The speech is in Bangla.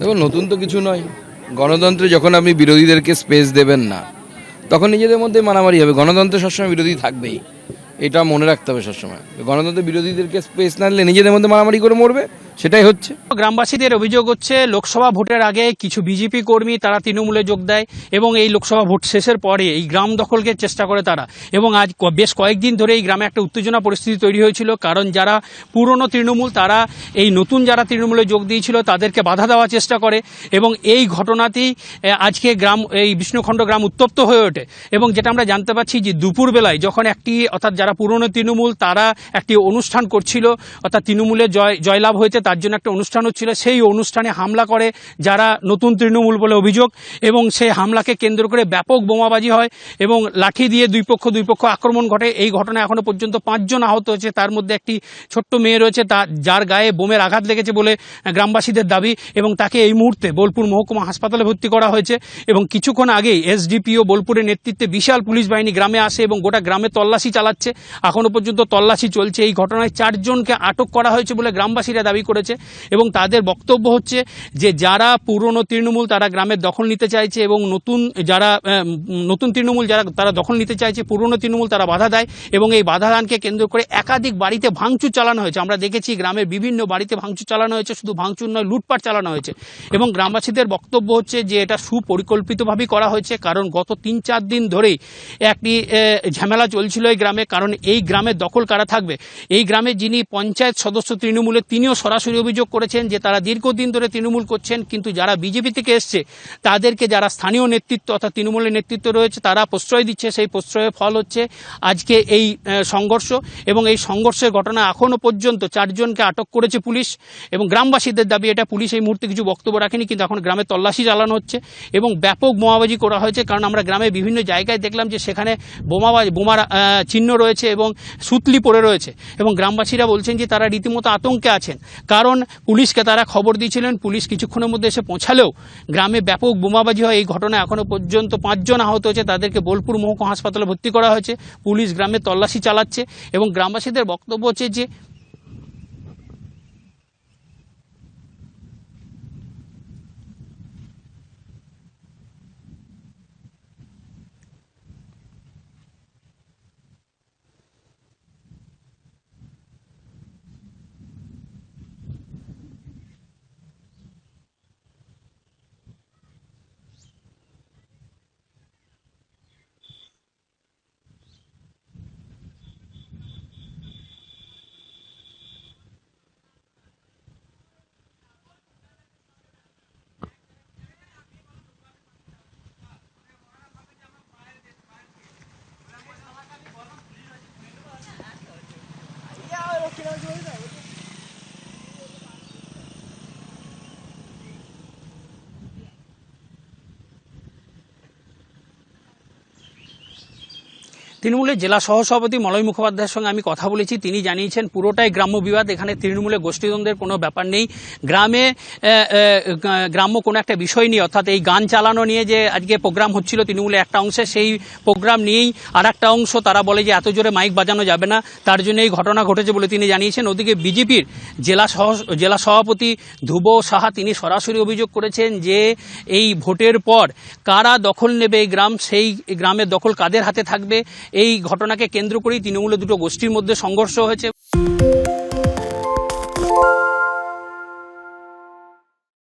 দেখুন, নতুন তো কিছু নয়। গণতন্ত্রে যখন আপনি বিরোধীদেরকে স্পেস দেবেন না, তখন নিজেদের মধ্যে মারামারি হবে। গণতন্ত্রে সবসময় বিরোধী থাকবেই। এটা মনে রাখতে হবে সবসময়। গণতন্ত্রে বিরোধীদেরকে স্পেস না দিলে নিজেদের মধ্যে মারামারি করে মরবে। সেটাই হচ্ছে। গ্রামবাসীদের অভিযোগ হচ্ছে, লোকসভা ভোটের আগে কিছু বিজেপি কর্মী তারা তৃণমূলে যোগ দেয় এবং এই লোকসভা ভোট শেষের পরে এই গ্রাম দখলকে চেষ্টা করে তারা। এবং আজ বেশ কয়েকদিন ধরে এই গ্রামে একটা উত্তেজনা পরিস্থিতি তৈরি হয়েছিল, কারণ যারা পুরনো তৃণমূল, তারা এই নতুন যারা তৃণমূলে যোগ দিয়েছিল, তাদেরকে বাধা দেওয়ার চেষ্টা করে এবং এই ঘটনাতেই আজকে গ্রাম, এই বিষ্ণুখণ্ড গ্রাম উত্তপ্ত হয়ে ওঠে। এবং যেটা আমরা জানতে পারছি যে দুপুরবেলায় যখন একটি, অর্থাৎ যারা পুরনো তৃণমূল, তারা একটি অনুষ্ঠান করছিল, অর্থাৎ তৃণমূলের জয়, জয়লাভ হয়েছে তার জন্য একটা অনুষ্ঠান হচ্ছিল। সেই অনুষ্ঠানে হামলা করে যারা নতুন তৃণমূল বলে অভিযোগ এবং সেই হামলাকে কেন্দ্র করে ব্যাপক বোমাবাজি হয় এবং লাঠি দিয়ে দুই পক্ষ দুই পক্ষ আক্রমণ ঘটে। এই ঘটনায় এখনও পর্যন্ত পাঁচজন আহত হয়েছে। তার মধ্যে একটি ছোট্ট মেয়ে রয়েছে, তা যার গায়ে বোমের আঘাত লেগেছে বলে গ্রামবাসীদের দাবি এবং তাকে এই মুহূর্তে বোলপুর মহকুমা হাসপাতালে ভর্তি করা হয়েছে এবং কিছুক্ষণ আগেই এসডিপিও বোলপুরের নেতৃত্বে বিশাল পুলিশ বাহিনী গ্রামে আসে এবং গোটা গ্রামে তল্লাশি চালাচ্ছে। এখনও পর্যন্ত তল্লাশি চলছে। এই ঘটনায় চারজনকে আটক করা হয়েছে বলে গ্রামবাসীরা দাবি করেছে এবং তাদের বক্তব্য হচ্ছে যে যারা পুরনো তৃণমূল তারা গ্রামের দখল নিতে চাইছে এবং নতুন যারা নতুন তৃণমূল যারা তারা দখল নিতে চাইছে, পুরনো তৃণমূল তারা বাধা দেয় এবং এই বাধা দানকে কেন্দ্র করে একাধিক বাড়িতে ভাঙচুর চালানো হয়েছে। আমরা দেখেছি গ্রামের বিভিন্ন বাড়িতে ভাঙচুর চালানো হয়েছে, শুধু ভাঙচুর নয়, লুটপাট চালানো হয়েছে এবং গ্রামবাসীদের বক্তব্য হচ্ছে যে এটা সুপরিকল্পিতভাবেই করা হয়েছে কারণ গত তিন চার দিন ধরেই একটি ঝামেলা চলছিল এই গ্রামে কারণ এই গ্রামের দখল কারা থাকবে? এই গ্রামে যিনি পঞ্চায়েত সদস্য তৃণমূলের তিনিও সরাসরি অভিযোগ করেছেন যে তারা দীর্ঘদিন ধরে তৃণমূল করছেন, কিন্তু যারা বিজেপি থেকে এসছে, তাদেরকে যারা স্থানীয় নেতৃত্ব অর্থাৎ তৃণমূলের নেতৃত্ব রয়েছে, তারা প্রশ্রয় দিচ্ছে। সেই প্রশ্রয়ের ফল হচ্ছে আজকে এই সংঘর্ষ এবং এই সংঘর্ষের ঘটনা এখনও পর্যন্ত চারজনকে আটক করেছে পুলিশ এবং গ্রামবাসীদের দাবি এটা পুলিশ এই মুহূর্তে কিছু বক্তব্য রাখেনি, কিন্তু এখন গ্রামে তল্লাশি চালানো হচ্ছে এবং ব্যাপক বোমাবাজি করা হয়েছে, কারণ আমরা গ্রামে বিভিন্ন জায়গায় দেখলাম যে সেখানে বোমাবাজি বোমার চিহ্ন রয়েছে এবং সুতলি পড়ে রয়েছে এবং গ্রামবাসীরা বলছেন যে তারা রীতিমতো আতঙ্কে আছেন। কারণ পুলিশকে তারা খবর দিয়েছিলেন, পুলিশ কিছুক্ষণের মধ্যে এসে পৌঁছালেও গ্রামে ব্যাপক বোমাবাজি হয়। এই ঘটনা এখনও পর্যন্ত পাঁচজন আহত হয়েছে। তাদেরকে বোলপুর মহকুমা হাসপাতালে ভর্তি করা হয়েছে। পুলিশ গ্রামে তল্লাশি চালাচ্ছে এবং গ্রামবাসীদের বক্তব্য হচ্ছে যে তৃণমূলের জেলা সহসভাপতি মলয় মুখোপাধ্যায়ের সঙ্গে আমি কথা বলেছি। তিনি জানিয়েছেন, পুরোটাই গ্রাম্য বিবাদ, এখানে তৃণমূলের গোষ্ঠীদ্বন্দ্বের কোনো ব্যাপার নেই। গ্রামে গ্রাম্য কোনো একটা বিষয় নিয়ে, অর্থাৎ এই গান চালানো নিয়ে যে আজকে প্রোগ্রাম হচ্ছিল তৃণমূলের একটা অংশে, সেই প্রোগ্রাম নিয়েই আর একটা অংশ তারা বলে যে এত জোরে মাইক বাজানো যাবে না। তার জন্য এই ঘটনা ঘটেছে বলে তিনি জানিয়েছেন। ওদিকে বিজেপির জেলা সহ, জেলা সভাপতি ধ্রুব সাহা, তিনি সরাসরি অভিযোগ করেছেন যে এই ভোটের পর কারা দখল নেবে এই গ্রাম, সেই গ্রামের দখল কাদের হাতে থাকবে? এই ঘটনাকে কেন্দ্র করেই তৃণমূলের দুটো গোষ্ঠীর মধ্যে সংঘর্ষ হয়েছে।